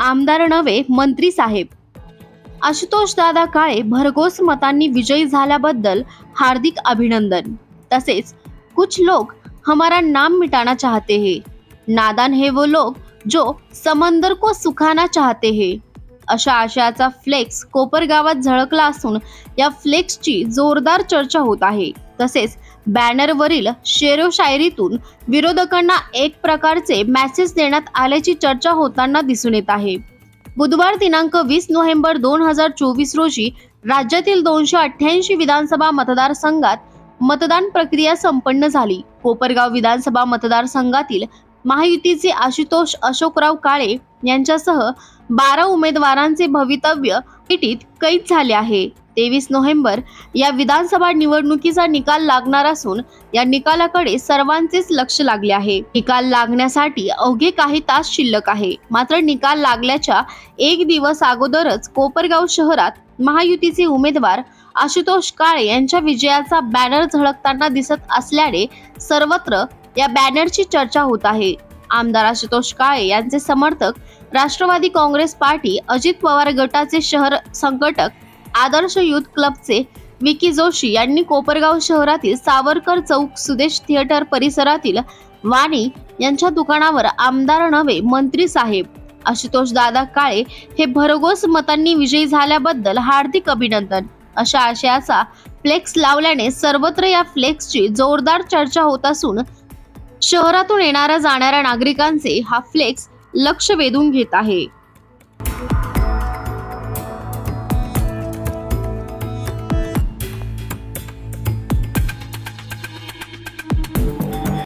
आमदार नव्हे मंत्री साहेब. आशुतोष दादा काळे भरघोस मतांनी विजयी झाल्याबद्दल हार्दिक अभिनंदन. तसेच कुछ लोग हमारा नाम मिटाना चाहते हैं. नादान है वो लोग जो समंदर को सुखाना चाहते हैं. अशा आशयाचा फ्लेक्स कोपरगावात झळकला असून या फ्लेक्सची जोरदार चर्चा होत आहे. तसेच बॅनरवरील शेरो शायरीतून विरोधकांना एक प्रकारचे मॅसेज देण्यात आल्याची चर्चा होताना दिसून येत आहे. बुधवार दिनांक वीस नोव्हेंबर दोन हजार चोवीस रोजी राज्यातील दोनशे अठ्ठ्याऐंशी विधानसभा मतदारसंघात मतदान प्रक्रिया संपन्न झाली. कोपरगाव विधानसभा मतदारसंघातील महायुतीचे आशुतोष अशोकराव काळे यांच्यासह बारा उमेदवारांचे भवितव्य पेटीत कैद झाले आहे. तेवीस नोव्हेंबर या विधानसभा निवडणुकीचा निकाल लागणार असून या निकालाकडे सर्वांचेच लक्ष लागले आहे. निकाल लागण्यासाठी अवघे काही तास शिल्लक आहे. मात्र निकाल लागल्याच्या एक दिवस अगोदरच कोपरगाव शहरात महायुतीचे उमेदवार आशुतोष काळे यांच्या विजयाचा बॅनर झळकताना दिसत असल्याने सर्वत्र या बॅनरची चर्चा होत आहे. आमदार आशुतोष काळे यांचे समर्थक राष्ट्रवादी काँग्रेस पार्टी अजित पवार गटाचे शहर संघटक आदर्श युथ क्लबचे विकी जोशी यांनी कोपरगाव शहरातील सावरकर चौक सुदेश थिएटर परिसरातील वाणी यांच्या दुकानावर आमदार नव्हे मंत्री साहेब. आशुतोष दादा काळे हे भरघोस मतांनी विजयी झाल्याबद्दल हार्दिक अभिनंदन. अशा आशयाचा फ्लेक्स लावल्याने सर्वत्र या फ्लेक्सची जोरदार चर्चा होत असून शहरातून येणाऱ्या जाणाऱ्या नागरिकांचे हा फ्लेक्स लक्ष वेधून घेत आहे.